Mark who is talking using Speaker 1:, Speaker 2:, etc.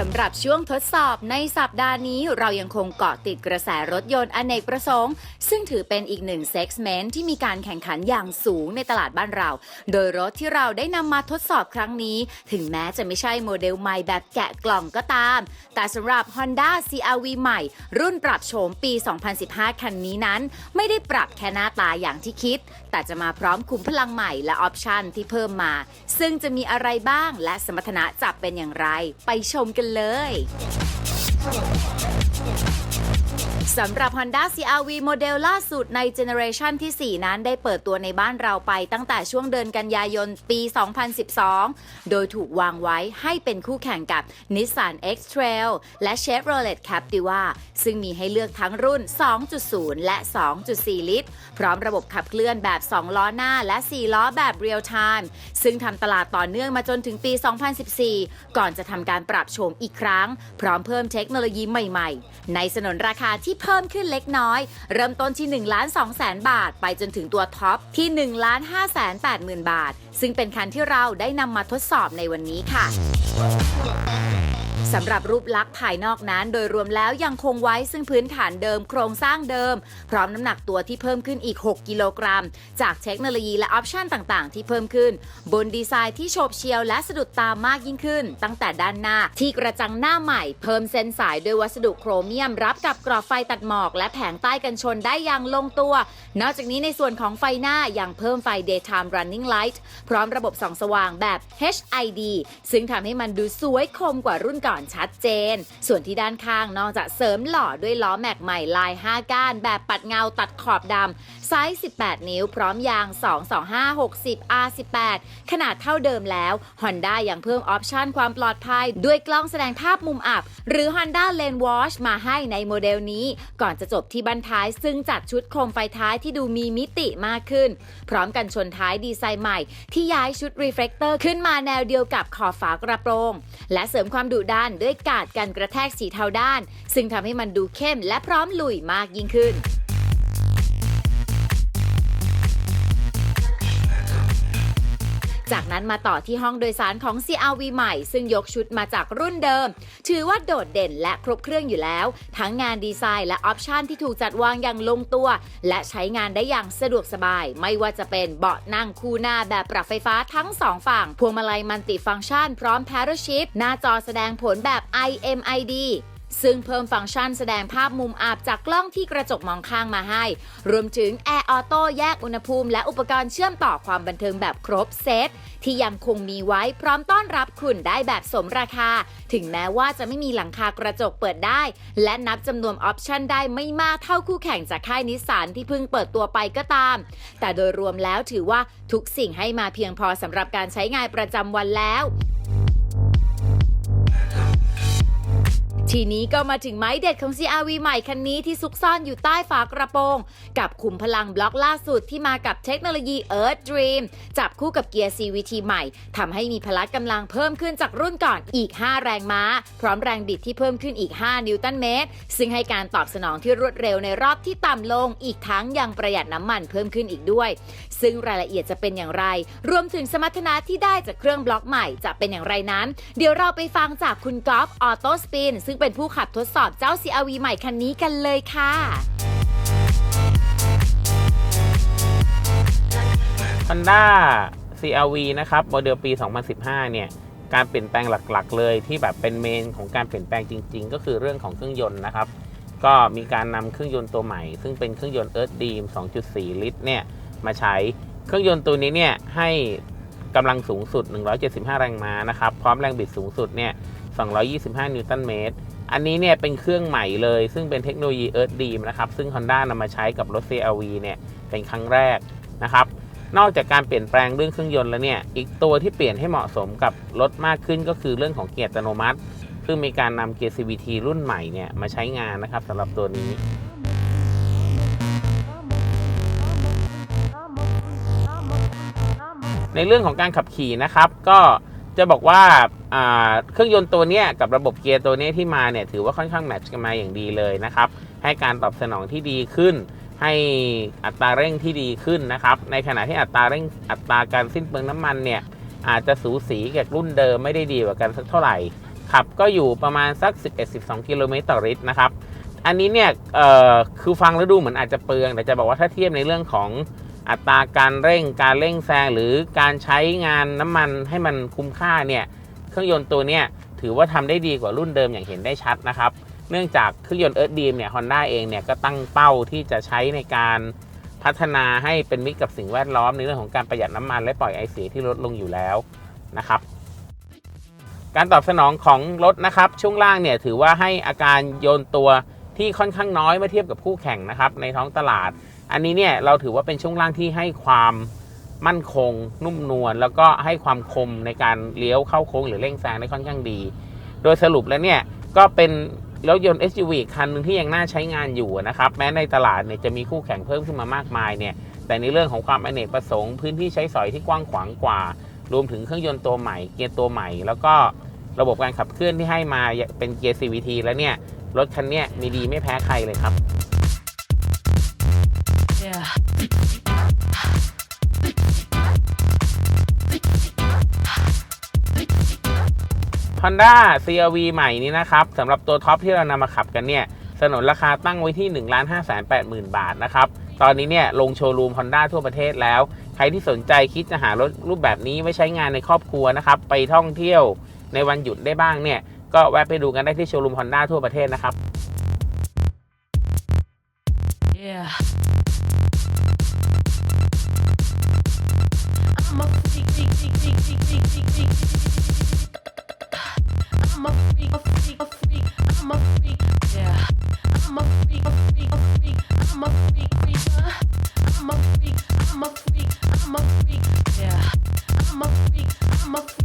Speaker 1: สำหรับช่วงทดสอบในสัปดาห์นี้เรายังคงเกาะติดกระแสรถยนต์อเนกประสงค์ ซึ่งถือเป็นอีกหนึ่งเซ็กเมนต์ที่มีการแข่งขันอย่างสูงในตลาดบ้านเรา โดยรถที่เราได้นำมาทดสอบครั้งนี้ ถึงแม้จะไม่ใช่โมเดลใหม่แบบแกะกล่องก็ตาม แต่สำหรับ Honda CRV ใหม่ รุ่นปรับโฉมปี 2015 คันนี้นั้น ไม่ได้ปรับแค่หน้าตาอย่างที่คิด แต่จะมาพร้อมขุมพลังใหม่และออปชันที่เพิ่มมา ซึ่งจะมีอะไรบ้างและสมรรถนะจะเป็นอย่างไร ไปชมกันเลย สำหรับ Honda CRV โมเดลล่าสุดในเจเนอเรชันที่ 4 นั้นได้เปิดตัวในบ้านเราไปตั้งแต่ช่วงเดือนกันยายนปี 2012 โดยถูกวางไว้ให้เป็นคู่แข่งกับ Nissan X-Trail และ Chevrolet Captiva ซึ่งมีให้เลือกทั้งรุ่น 2.0 และ 2.4 ลิตร พร้อมระบบขับเคลื่อนแบบ 2 ล้อหน้าและ 4 ล้อแบบ Real Time ซึ่งทำตลาดต่อเนื่องมาจนถึงปี 2014 ก่อนจะทำการปรับโฉมอีกครั้ง พร้อมเพิ่มเทคโนโลยีใหม่ ๆ ในสนนราคาที่เพิ่มขึ้นเล็กน้อย เริ่มต้นที่1ล้าน2แสนบาท ไปจนถึงตัวท็อปที่1ล้าน5แสน8หมื่นบาท ซึ่งเป็นคันที่เราได้นำมาทดสอบในวันนี้ค่ะ สำหรับรูปลักษณ์ภายนอกนั้นโดยรวมแล้วยังคงไว้ซึ่งพื้นฐานเดิมโครงสร้างเดิม พร้อมน้ำหนักตัวที่เพิ่มขึ้นอีก 6 กิโลกรัม จากเทคโนโลยีและออปชันต่างๆ ที่เพิ่มขึ้น บนดีไซน์ที่โฉบเฉียวและสะดุดตามากยิ่งขึ้น ตั้งแต่ด้านหน้าที่กระจังหน้าใหม่ เพิ่มเส้นสายด้วยวัสดุโครเมียม รับกับกรอบไฟตัดหมอก และแผงใต้กันชนได้อย่างลงตัว นอกจากนี้ในส่วนของไฟหน้ายังเพิ่มไฟ daytime running light พร้อมระบบส่องสว่างแบบ HID ซึ่งทำให้มันดูสวยคมกว่ารุ่นก่อนชัดเจน ส่วนที่ด้านข้างนอกจากเสริมหล่อด้วยล้อแม็กใหม่ลาย 5 ก้าน แบบปัดเงาตัดขอบดำไซส์ 18 นิ้วพร้อมยาง 22560 R18 ขนาดเท่าเดิมแล้ว Honda ยังเพิ่มออปชันความปลอดภัย ด้วยกล้องแสดงภาพมุมอับ หรือ Honda Lane Watch มาให้ในโมเดลนี้ ก่อนจะจบที่บันท้ายซึ่งจัดชุดโคมไฟท้ายที่ดูมีมิติมากขึ้น พร้อมกันชนท้ายดีไซน์ใหม่ ที่ย้ายชุดรีเฟล c เตอร์ขึ้นมาแนวเดียวกับขอบฝากระโปรง และเสริมความดุดันด้วยกาดกันกระแทกสีเทาด้าน ซึ่งทำให้มันดูเข้มและพร้อมลุยมากยิ่งขึ้น จากนั้นมาต่อที่ห้องโดยสารของ CRV ใหม่ ซึ่งยกชุดมาจากรุ่นเดิม ถือว่าโดดเด่นและครบเครื่องอยู่แล้ว ทั้งงานดีไซน์และออปชันที่ถูกจัดวางอย่างลงตัว และใช้งานได้อย่างสะดวกสบาย ไม่ว่าจะเป็นเบาะนั่งคู่หน้าแบบปรับไฟฟ้าทั้งสองฝั่ง พวงมาลัยมัลติฟังก์ชัน พร้อม Parachute หน้าจอแสดงผลแบบ IMID ซึ่งเพิ่มฟังก์ชันแสดงภาพมุมอับจากกล้องที่กระจกมองข้างมาให้ รวมถึง Air Auto แยกอุณหภูมิและอุปกรณ์เชื่อมต่อความบันเทิงแบบครบเซตที่ยังคงมีไว้พร้อมต้อนรับคุณได้แบบสมราคา ถึงแม้ว่าจะไม่มีหลังคากระจกเปิดได้ และนับจำนวนออปชันได้ไม่มากเท่าคู่แข่งจากค่ายนิสสันที่เพิ่งเปิดตัวไปก็ตาม แต่โดยรวมแล้วถือว่าทุกสิ่งให้มาเพียงพอสำหรับการใช้งานประจำวันแล้ว ทีนี้ก็มาถึงไม้เด็ดของ CRV ใหม่คันนี้ที่ซุกซ่อนอยู่ใต้ฝากระโปรง กับขุมพลังบล็อกล่าสุดที่มากับเทคโนโลยี Earth Dream จับคู่กับเกียร์ CVT ใหม่ทำให้มีพละกำลังเพิ่มขึ้นจากรุ่นก่อนอีก 5 แรงม้า พร้อมแรงบิดที่เพิ่มขึ้นอีก 5 นิวตันเมตร ซึ่งให้การตอบสนองที่รวดเร็วในรอบที่ต่ำลง อีกทั้งยังประหยัดน้ำมันเพิ่มขึ้นอีกด้วย ซึ่งรายละเอียดจะเป็นอย่างไร รวมถึงสมรรถนะที่ได้จากเครื่องบล็อกใหม่จะเป็นอย่างไรนั้น เดี๋ยวเราไปฟังจากคุณกอล์ฟออโต้สปินซึ่งเป็นผู้ขับทดสอบเจ้า CRV ใหม่คันนี้กันเลยค่ะ
Speaker 2: Honda CRV นะครับโมเดลปี 2015 เนี่ย การเปลี่ยนแปลงหลักๆ เลยที่แบบเป็นเมนของการเปลี่ยนแปลงจริง ๆ ก็คือเรื่องของเครื่องยนต์นะครับ ก็มีการนำเครื่องยนต์ตัวใหม่ ซึ่งเป็นเครื่องยนต์ Earth Dream 2.4 ลิตร เนี่ย มาใช้ เครื่องยนต์ตัวนี้เนี่ย ให้กำลังสูงสุด 175 แรงม้านะครับ พร้อมแรงบิดสูงสุด เนี่ย 225 นิวตันเมตร อันนี้เนี่ยเป็นเครื่องใหม่เลย ซึ่งเป็นเทคโนโลยี Earth Dream นะครับ ซึ่ง Honda นำมาใช้กับรถ CRV เนี่ยเป็นครั้งแรกนะครับ นอกจากการเปลี่ยนแปลงเรื่องเครื่องยนต์แล้วเนี่ย อีกตัวที่เปลี่ยนให้เหมาะสมกับรถมากขึ้นก็คือเรื่องของเกียร์อัตโนมัติ ซึ่งมีการนำเกียร์ CVT รุ่นใหม่เนี่ยมาใช้งานนะครับสำหรับตัวนี้ในเรื่องของการขับขี่นะครับ ก็จะบอกว่าอ่า เครื่องยนต์ตัวนี้กับระบบเกียร์ตัวนี้ที่มาเนี่ยถือว่าค่อนข้างแมทช์กันมาอย่างดีเลยนะครับ ให้การตอบสนองที่ดีขึ้น ให้อัตราเร่งที่ดีขึ้นนะครับ ในขณะที่อัตราเร่งอัตราการสิ้นเปลืองน้ำมันเนี่ยอาจจะสูสีกับรุ่นเดิมไม่ได้ดีกว่ากันสักเท่าไหร่ขับก็อยู่ประมาณสัก 11-12 กิโลเมตรต่อลิตรนะครับ อันนี้เนี่ยคือฟังแล้วดูเหมือนอาจจะเปลือง แต่จะบอกว่าถ้าเทียบในเรื่องของอัตราการเร่ง การเร่งแซงหรือการใช้งานน้ำมันให้มันคุ้มค่าเนี่ย เครื่องยนต์ตัวเนี้ยถือว่าทำได้ดีกว่ารุ่นเดิมอย่างเห็นได้ชัดนะครับ เนื่องจากเครื่องยนต์เอิร์ธดีมเนี่ยฮอนด้าเองเนี่ยก็ตั้งเป้าที่จะใช้ในการพัฒนาให้เป็นมิตรกับสิ่งแวดล้อมในเรื่องของการประหยัดน้ำมันและปล่อยไอเสียที่ลดลงอยู่แล้วนะครับ การตอบสนองของรถนะครับ ช่วงล่างเนี่ยถือว่าให้อาการโยนตัวที่ค่อนข้างน้อยเมื่อเทียบกับคู่แข่งนะครับในท้องตลาด อันนี้เนี่ยเราถือว่าเป็นช่วงล่างที่ให้ความ มั่นคงนุ่มนวลแล้วก็ให้ความคมในการเลี้ยวเข้าโค้งหรือเร่งแซงได้ค่อนข้างดี โดยสรุปแล้วเนี่ยก็เป็นรถยนต์ SUV อีคันหนึ่งที่ยังน่าใช้งานอยู่นะครับ แม้ในตลาดเนี่ยจะมีคู่แข่งเพิ่มขึ้นมามากมายเนี่ยแต่ในเรื่องของความอเนกประสงค์พื้นที่ใช้สอยที่กว้างขวางกว่า รวมถึงเครื่องยนต์ตัวใหม่ เกียร์ตัวใหม่ แล้วก็ระบบการขับเคลื่อนที่ให้มาเป็นเกียร์ CVT แล้วเนี่ยรถคันนี้มีดีไม่แพ้ใครเลยครับ
Speaker 3: Yeah.
Speaker 2: Honda CRV ใหม่นี้นะครับสำหรับตัวท็อปที่เรานำมาขับกันเนี่ยสนนราคาตั้งไว้ที่ 1 5 8 0 0 0 0 บาทนะครับ ตอนนี้เนี่ยลงโชว์รูม Honda ทั่วประเทศแล้ว ใครที่สนใจคิดจะหารถรูปแบบนี้ไว้ใช้งานในครอบครัวนะครับ ไปท่องเที่ยวในวันหยุดได้บ้างเนี่ย ก็แวะไปดูกันได้ที่โชว์รูม Honda ทั่วประเทศนะครับ
Speaker 3: Yeah. I'm a freak. I'm a freak. Yeah. I'm a freak. I'm a freak.